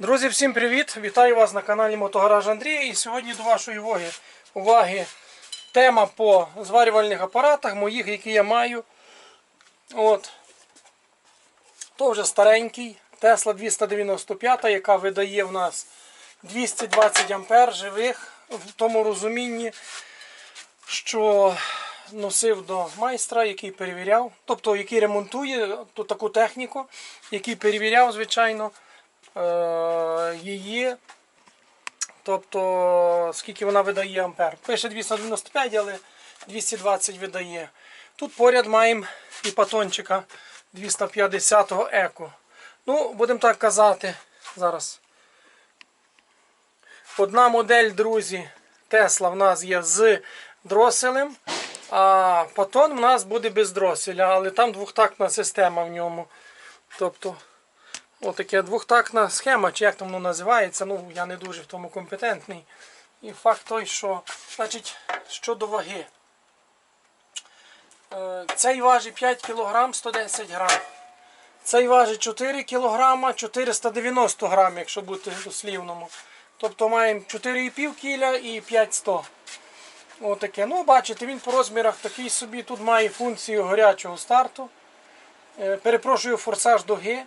Друзі, всім привіт! Вітаю вас на каналі Мотогараж Андрія. І сьогодні до вашої уваги, уваги тема по зварювальних апаратах моїх, які я маю. От. То вже старенький Tesla 295, яка видає в нас 220 ампер живих в тому розумінні, що носив до майстра, який перевіряв, тобто який ремонтує ту таку техніку, який перевіряв, звичайно, її. Тобто, скільки вона видає ампер. Пише 295, але 220 видає. Тут поряд маємо і патончика 250-го еко. Ну, будемо так казати, зараз. Одна модель, друзі, Тесла в нас є з дроселем, а патон в нас буде без дроселя, але там двохтактна система в ньому. Тобто, отаке двохтактна схема, чи як там воно називається, ну я не дуже в тому компетентний. І факт той, що значить, щодо ваги. Е, Цей важить 5 кг 110 грам. Цей важить 4 кг 490 грам, якщо бути дослівному. Тобто маємо 4,5 кіля і 500. Отаке. Ну, бачите, він по розмірах такий собі. Тут має функцію гарячого старту. Е, Перепрошую форсаж дуги.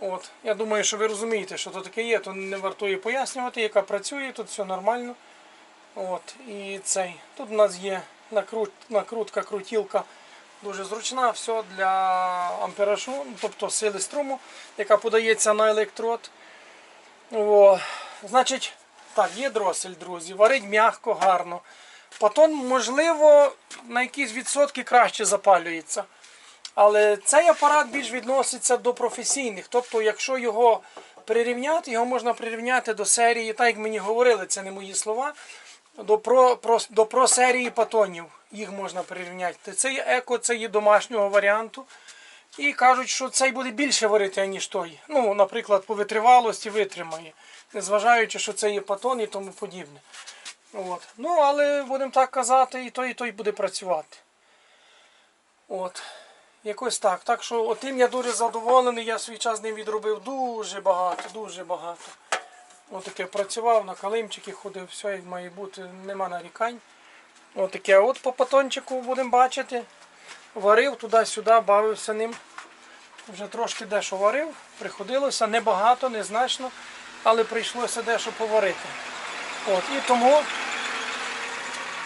От. Я думаю, що ви розумієте, що то таке є, то не вартує пояснювати, яка працює, тут все нормально. От. І цей. Тут у нас є накрут, накрутка, крутілка дуже зручна, все для амперажу, тобто сили струму, яка подається на електрод. О, значить, так, є дросель, друзі, варить м'яко, гарно. Патон, можливо, на якісь відсотки краще запалюється. Але цей апарат більш відноситься до професійних. Тобто, якщо його прирівняти, його можна прирівняти до серії, так як мені говорили, це не мої слова, до про, про, до про серії патонів. Їх можна прирівняти. Цей еко це є домашнього варіанту. І кажуть, що цей буде більше варити, ніж той. Ну, наприклад, по витривалості витримає, незважаючи, що це є патон і тому подібне. От. Ну, але будемо так казати, і той, і той буде працювати. От. Якось так. Так що отим я дуже задоволений, я свій час ним відробив дуже багато, дуже багато. Отаке працював, на калимчики ходив, все має бути, нема нарікань. Отаке от по патончику будемо бачити. Варив туди-сюди, бавився ним. Вже трошки дещо варив, приходилося, небагато, незначно, але прийшлося дещо поварити. От, І тому,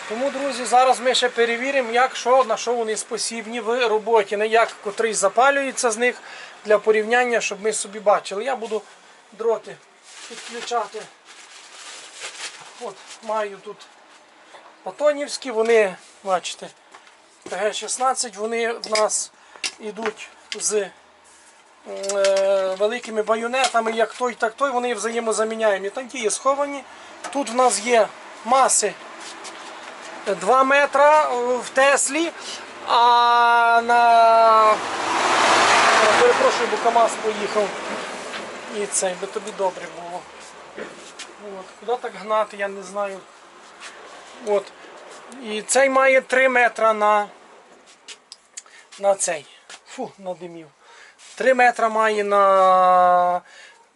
тому, друзі, зараз ми ще перевіримо, як що, на що вони спосібні в роботі, не як котрий запалюється з них для порівняння, щоб ми собі бачили. Я буду дроти підключати. От, маю тут патонівські, вони, бачите, ТГ-16, вони в нас йдуть з е, великими байонетами, як той, так той, вони взаємозаміняємі. Танки є сховані. Тут в нас є маси 2 метра в Теслі, а на перепрошую, бо КАМАЗ поїхав. І цей би тобі добре було. От. Куди так гнати, я не знаю. От. І цей має 3 метра на, на цей. Фу, надимів. 3 метра має на,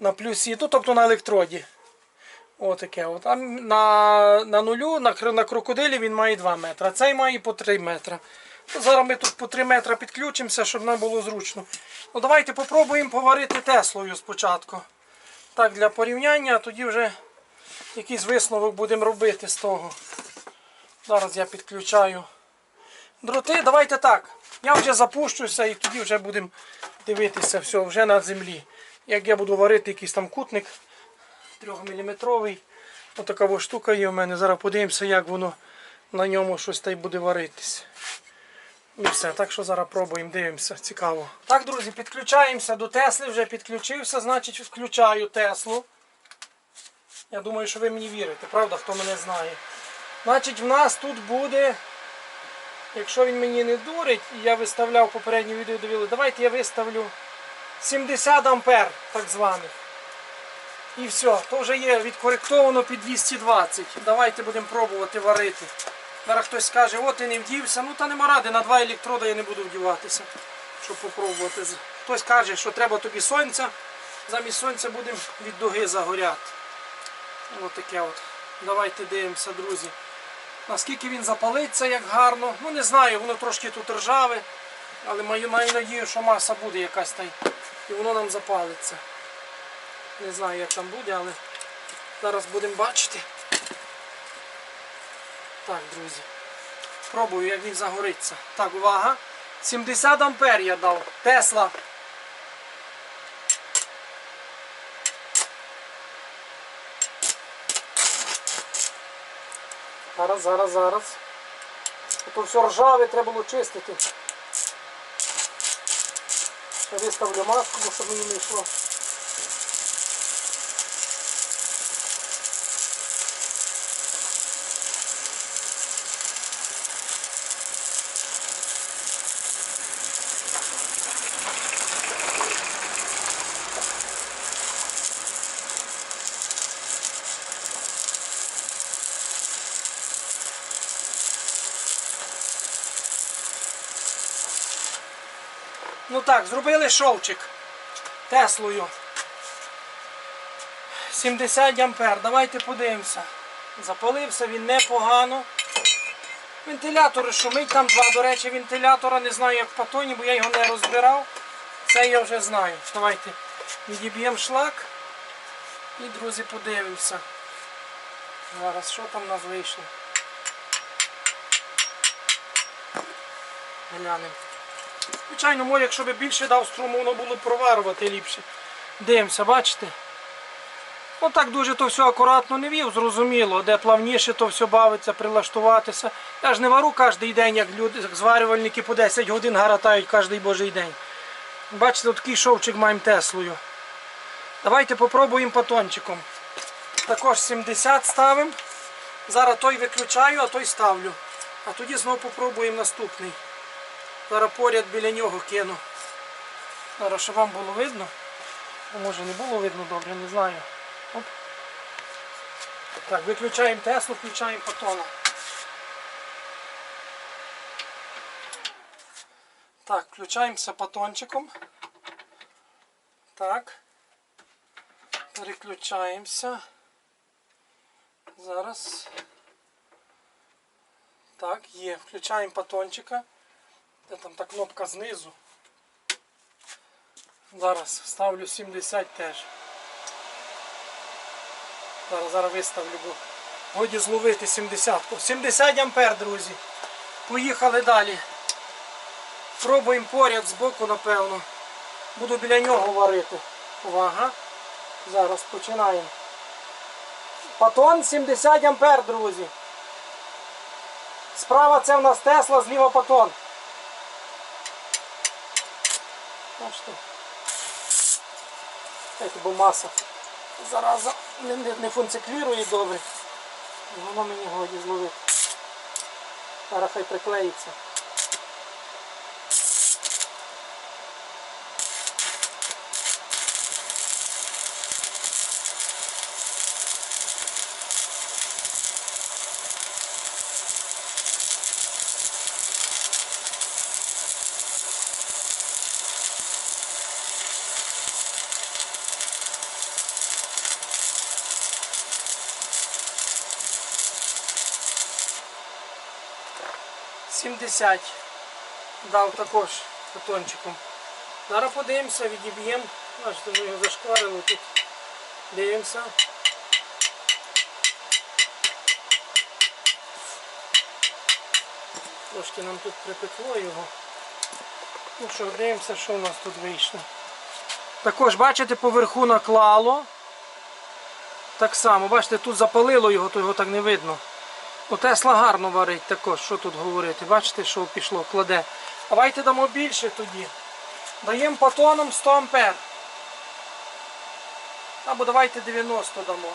на плюсі, тобто на електроді. Отаке. От. А на, на нулю, на, на крокодилі він має 2 метри. Цей має по 3 метри. Зараз ми тут по 3 метри підключимося, щоб нам було зручно. Ну, давайте попробуємо поварити Теслою спочатку. Так, для порівняння, а тоді вже якийсь висновок будемо робити з того. Зараз я підключаю дроти. Давайте так. Я вже запущуся і тоді вже будемо дивитися все вже на землі. Як я буду варити якийсь там кутник 3-мм. Отака ось штука є в мене. Зараз подивимося, як воно на ньому щось та й буде варитись. І все, так що зараз пробуємо, дивимося, цікаво. Так, друзі, підключаємося до Тесли, вже підключився, значить включаю Теслу. Я думаю, що ви мені вірите, правда, хто мене знає. Значить, в нас тут буде, якщо він мені не дурить, я виставляв попереднє відео дивили, давайте я виставлю 70 ампер, так званих. І все, то вже є відкоректовано під 220. Давайте будемо пробувати варити. Зараз хтось скаже, от і не вдівся. Ну та нема ради, на два електроди я не буду вдіватися, щоб попробувати. Хтось каже, що треба тобі сонця, замість сонця будемо від дуги загоряти. Ось таке от. Давайте дивимося, друзі. Наскільки він запалиться, як гарно. Ну не знаю, воно трошки тут ржаве, але маю, маю надію, що маса буде якась та і воно нам запалиться. Не знаю, як там буде, але зараз будемо бачити. Так, друзі. Пробую, як він загориться. Так, увага. 70 ампер я дав. Тесла. Зараз, зараз, зараз. То все ржаве, треба було чистити. Виставлю маску, бо щоб мені не йшло. Так, зробили шовчик Теслою. 70 ампер. Давайте подивимося. Запалився він непогано. Вентилятори шумить, там два, до речі, вентилятора. Не знаю, як в патоні, бо я його не розбирав. Це я вже знаю. Давайте відіб'ємо шлак. І, друзі, подивимося. Зараз, що там нас вийшло. Глянемо. Звичайно, може, якщо б більше дав струму, воно було б проварувати ліпше. Дивимося, бачите? Ну так дуже то все акуратно не вів, зрозуміло, де плавніше то все бавиться, прилаштуватися. Я ж не вару кожен день, як люди, як зварювальники по 10 годин гаратають кожен божий день. Бачите, такий шовчик маємо Теслою. Давайте попробуємо патончиком. Також 70 ставимо. Зараз той виключаю, а той ставлю. А тоді знову попробуємо наступний. Зараз поряд біля нього кину. Зараз, щоб вам було видно. Може не було видно добре, не знаю. Оп. Так, виключаємо Теслу, включаємо патона. Так, включаємося патончиком. Так. Переключаємося. Зараз. Так, є. Включаємо патончика. Де там та кнопка знизу. Зараз ставлю 70 теж. Зараз зараз виставлю, бо годі зловити 70. 70 ампер, друзі. Поїхали далі. Пробуємо поряд збоку, напевно. Буду біля нього варити. Увага. Зараз починаємо. Патон 70 ампер, друзі. Справа це в нас Тесла, зліва патон. Бачите? Дайте, бо маса зараза не, не, не функціонує добре. Воно мені годі зловити. Зараз хай приклеїться. — 70 дав також батончиком. Зараз подивимося, відіб'ємо. Бачите, ми його зашкварили тут. Дивимося. Трошки нам тут припекло його. Ну що, дивимося, що у нас тут вийшло. Також, бачите, поверху наклало. Так само, бачите, тут запалило його, то його так не видно. Ну, Тесла гарно варить також, що тут говорити. Бачите, що пішло, кладе. Давайте дамо більше тоді. Даємо патоном 100 ампер. Або давайте 90 дамо.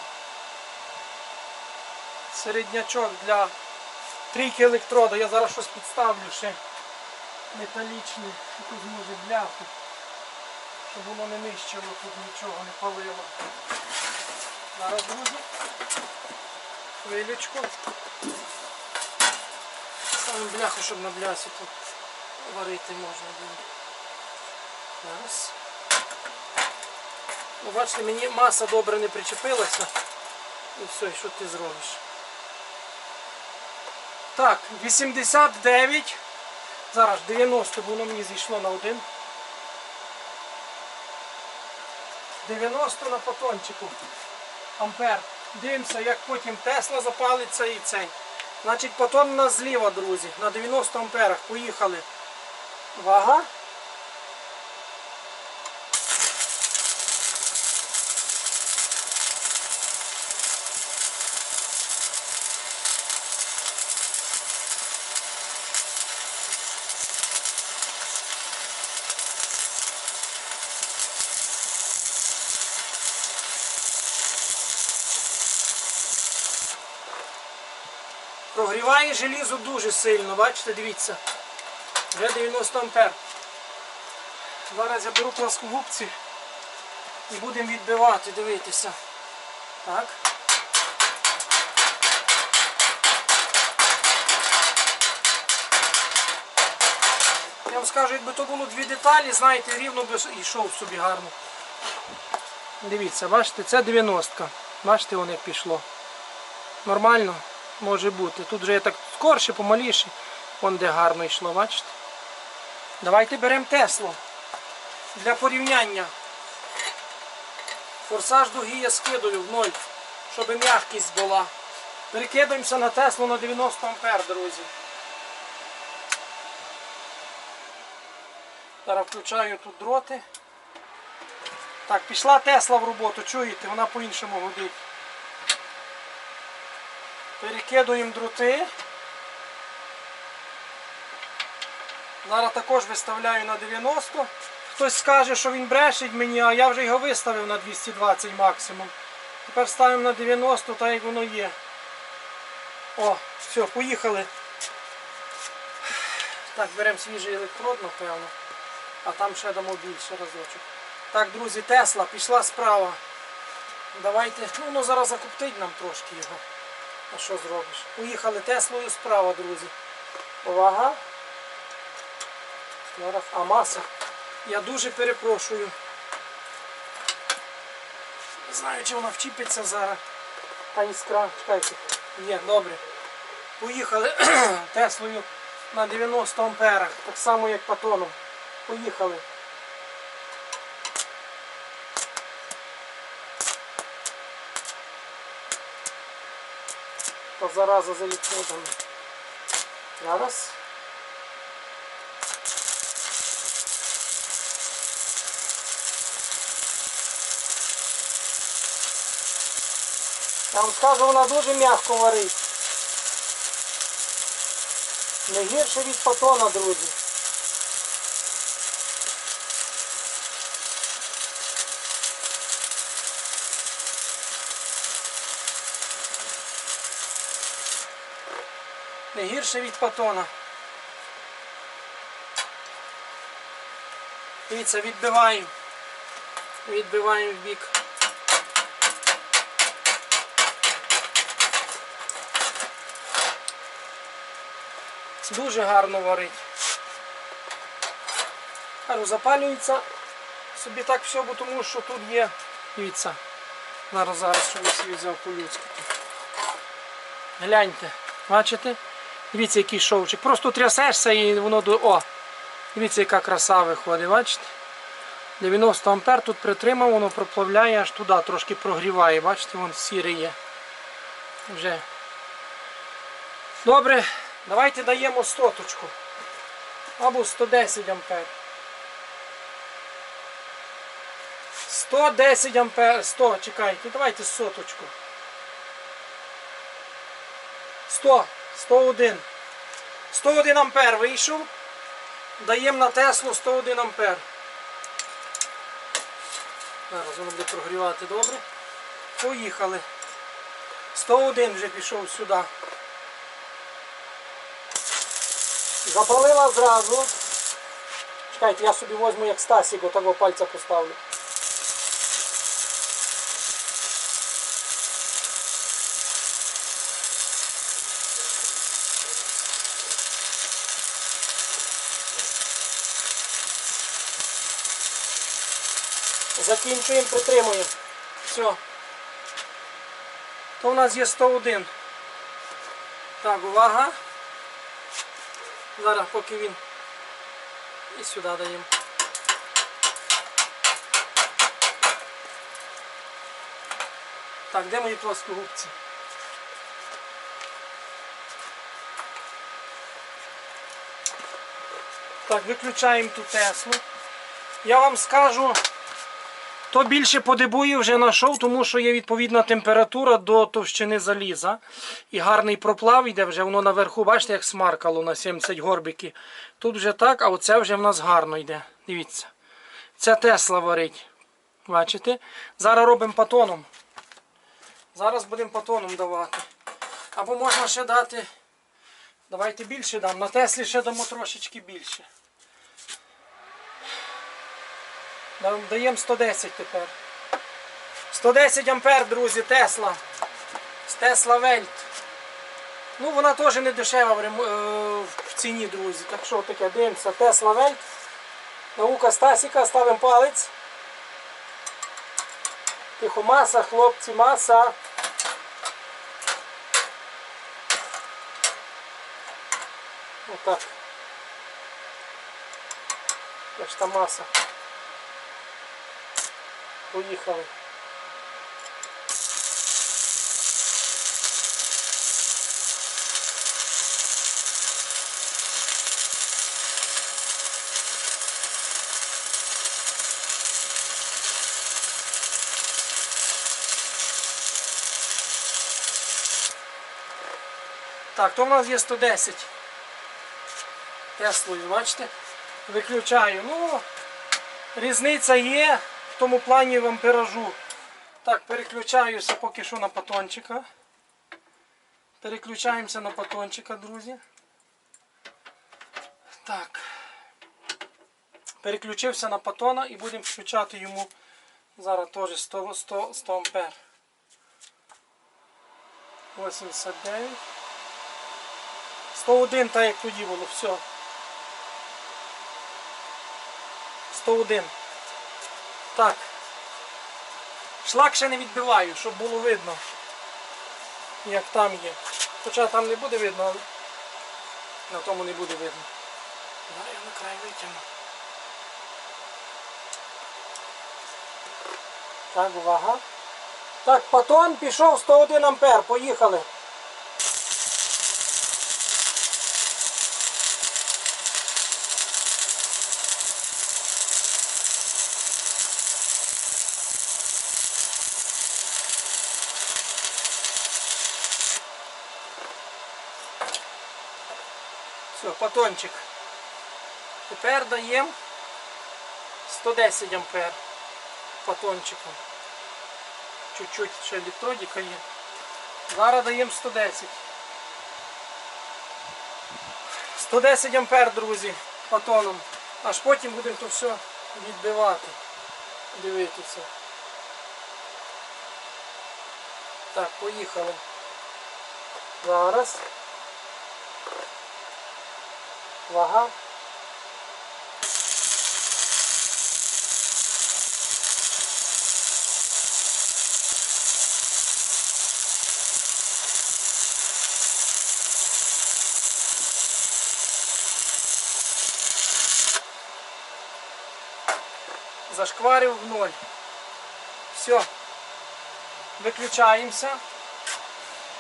Середнячок для трійки електроду. Я зараз щось підставлю ще металічне, якусь може бляху, щоб воно не нищило тут нічого, не палило. Зараз, друзі. Хвилечку. Ставимо бляху, щоб на блясі тут варити можна було. Зараз. Ну, бачите, мені маса добре не причепилася. І все, і що ти зробиш? Так, 89. Зараз 90, бо воно мені зійшло на один. 90 на фотончику. Ампер. Дивимося, як потім Тесла запалиться і цей. Значить, потім у нас зліва, друзі, на 90 амперах. Поїхали. Вага. Прогріває желізо дуже сильно, бачите, дивіться. Вже 90 ампер. Зараз я беру пласкогубці і будемо відбивати, дивитися. Так. Я вам скажу, якби то було дві деталі, знаєте, рівно би йшов собі гарно. Дивіться, бачите, це 90-ка. Бачите, воно як пішло. Нормально може бути. Тут вже є так скорше, помаліше. Вон де гарно йшло, бачите? Давайте беремо Теслу. Для порівняння. Форсаж дуги я скидаю в ноль, щоб м'якість була. Перекидаємося на Теслу на 90 ампер, друзі. Зараз включаю тут дроти. Так, пішла Тесла в роботу, чуєте, вона по-іншому годить. Перекидуємо дроти. Зараз також виставляю на 90. Хтось скаже, що він брешить мені, а я вже його виставив на 220 максимум. Тепер ставимо на 90, так як воно є. О, все, поїхали. Так, беремо свіжий електрод, напевно. А там ще дамо більше разочок. Так, друзі, Тесла пішла справа. Давайте, ну воно зараз закоптить нам трошки його. А що зробиш? Поїхали Теслою справа, друзі. Увага. Зараз, а маса. Я дуже перепрошую. Не знаю, чи вона вчіпиться зараз. Та іскра, чекайте. Є, добре. Поїхали Теслою на 90 амперах. Так само, як патоном. Поїхали. Та зараза за відходами. Зараз. Я скажу, вона дуже м'яко варить. Не гірше від патона, друзі. Не гірше від патона. Дивіться, відбиваємо. Відбиваємо в бік. Дуже гарно варить. Кажу, запалюється собі так все, бо тому що тут є. Дивіться. Зараз зараз собі взяв по-людськи. Гляньте, бачите? Дивіться, який шовчик. Просто трясешся і воно до... О! Дивіться, яка краса виходить, бачите? 90 ампер тут притримав, воно проплавляє аж туди, трошки прогріває, бачите, вон сірий є. Вже. Добре, давайте даємо соточку. Або 110 ампер. 110 ампер, 100, чекайте, давайте соточку. 100, 101. 101 ампер вийшов. Даємо на Теслу 101 ампер. Зараз воно буде прогрівати добре. Поїхали. 101 вже пішов сюди. Запалила зразу. Чекайте, я собі возьму як Стасік, отого пальця поставлю. Закінчуємо, притримуємо. Все. То в нас є 101. Так, увага. Зараз поки він. І сюди даємо. Так, де мої плоскогубці? Так, виключаємо ту Теслу. Я вам скажу, то більше подибує вже знайшов, тому що є відповідна температура до товщини заліза. І гарний проплав йде вже воно наверху, бачите, як смаркало на 70 горбики. Тут вже так, а оце вже в нас гарно йде. Дивіться. Це Тесла варить. Бачите? Зараз робимо патоном. Зараз будемо патоном давати. Або можна ще дати. Давайте більше дам. На Теслі ще дамо трошечки більше. Дам- Даємо 110 тепер. 110 ампер, друзі, Тесла. Тесла Вельт. Ну, вона теж не дешева в, рем- е, в ціні, друзі. Так що таке, дивимося, Тесла Вельт. Наука Стасіка, ставимо палець. Тихо, маса, хлопці, маса. Отак. Ж та маса. Поїхали. Так, то в нас є 110. Теслою, бачите? Виключаю. Ну, різниця є тому плані в амперажу. Так, переключаюся поки що на патончика. Переключаємося на патончика, друзі. Так. Переключився на патона і будемо включати йому зараз теж 100, 100, 100 ампер. 89. 101, так як тоді було, все. 101. Так. Шлак ще не відбиваю, щоб було видно, як там є. Хоча там не буде видно, але на тому не буде видно. Зараз я на край витягну. Так, увага. Так, патон пішов 101 ампер. Поїхали. Все, патончик. Тепер даємо 110 ампер патончиком. Чуть-чуть ще електродика є. Зараз даємо 110. 110 ампер, друзі, патоном. Аж потім будемо то все відбивати. Дивитися. Так, поїхали. Зараз. Вага. Зашкварив в ноль. Все. Виключаємося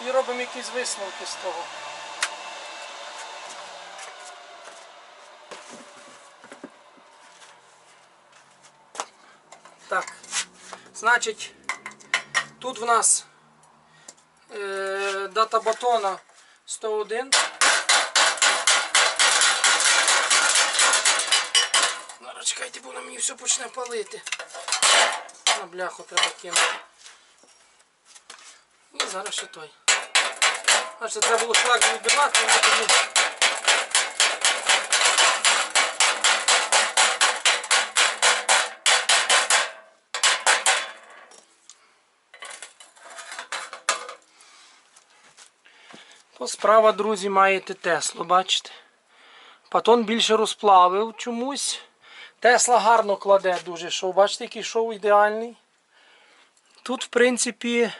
і робимо якісь висновки з того. Так, значить, тут в нас е, дата батона 101. Зараз чекайте, бо вона мені все почне палити. На бляху треба кинути. І зараз ще той. Значить, треба було шлак відбивати, але То справа, друзі, маєте Теслу, бачите? Патон більше розплавив чомусь. Тесла гарно кладе дуже шов. Бачите, який шов ідеальний. Тут, в принципі,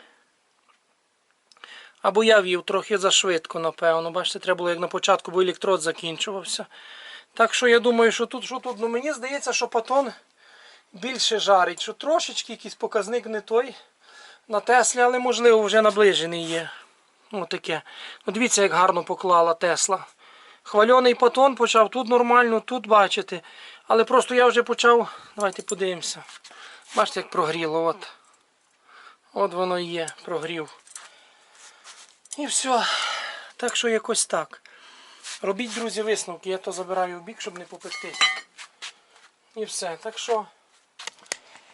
або я вів трохи зашвидко, напевно. Бачите, треба було як на початку, бо електрод закінчувався. Так що я думаю, що тут, що тут, ну мені здається, що патон більше жарить, що трошечки якийсь показник не той на Теслі, але можливо вже наближений є. Ну таке. Ну дивіться, як гарно поклала Тесла. Хвальоний патон почав тут нормально, тут бачите. Але просто я вже почав. Давайте подивимося. Бачите, як прогріло. От. От воно і є, прогрів. І все. Так що якось так. Робіть, друзі, висновки. Я то забираю в бік, щоб не попектись. І все. Так що,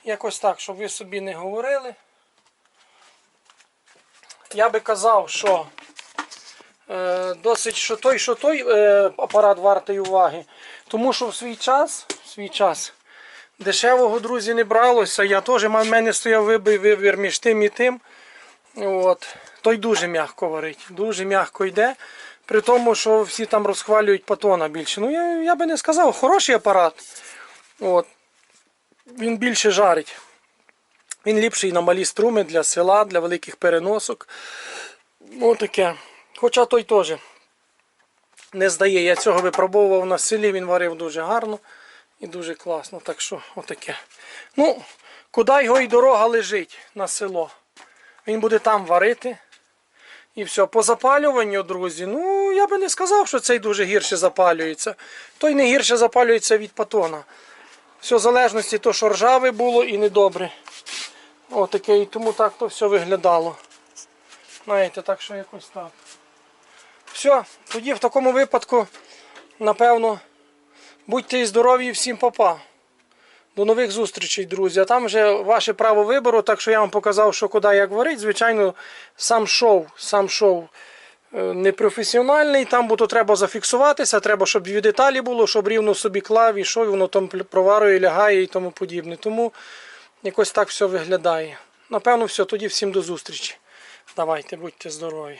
якось так, щоб ви собі не говорили. Я би казав, що е, досить що той, що той е, апарат вартий уваги. Тому що в свій час, в свій час дешевого, друзі, не бралося. Я теж в мене стояв вибір, між тим і тим. От. Той дуже м'яко варить, дуже м'яко йде. При тому, що всі там розхвалюють патона більше. Ну, я, я би не сказав, хороший апарат. От. Він більше жарить. Він ліпший на малі струми для села, для великих переносок. Отаке. Хоча той теж не здає. Я цього випробовував на селі, він варив дуже гарно і дуже класно. Так що отаке. Ну, куди його і дорога лежить на село. Він буде там варити. І все. По запалюванню, друзі, ну я би не сказав, що цей дуже гірше запалюється. Той не гірше запалюється від патона. Все в залежності, то що ржаве було і недобре. Отаке, і тому так то все виглядало. Знаєте, так що якось так. Все, тоді в такому випадку, напевно, будьте здорові і всім папа. До нових зустрічей, друзі. А там вже ваше право вибору, так що я вам показав, що куди як варить. Звичайно, сам шов, сам шов е, непрофесіональний, там то треба зафіксуватися, треба, щоб дві деталі було, щоб рівно собі клав і шов, воно там проварує, лягає і тому подібне. Тому якось так все виглядає. Напевно, все, тоді всім до зустрічі. Давайте, будьте здорові.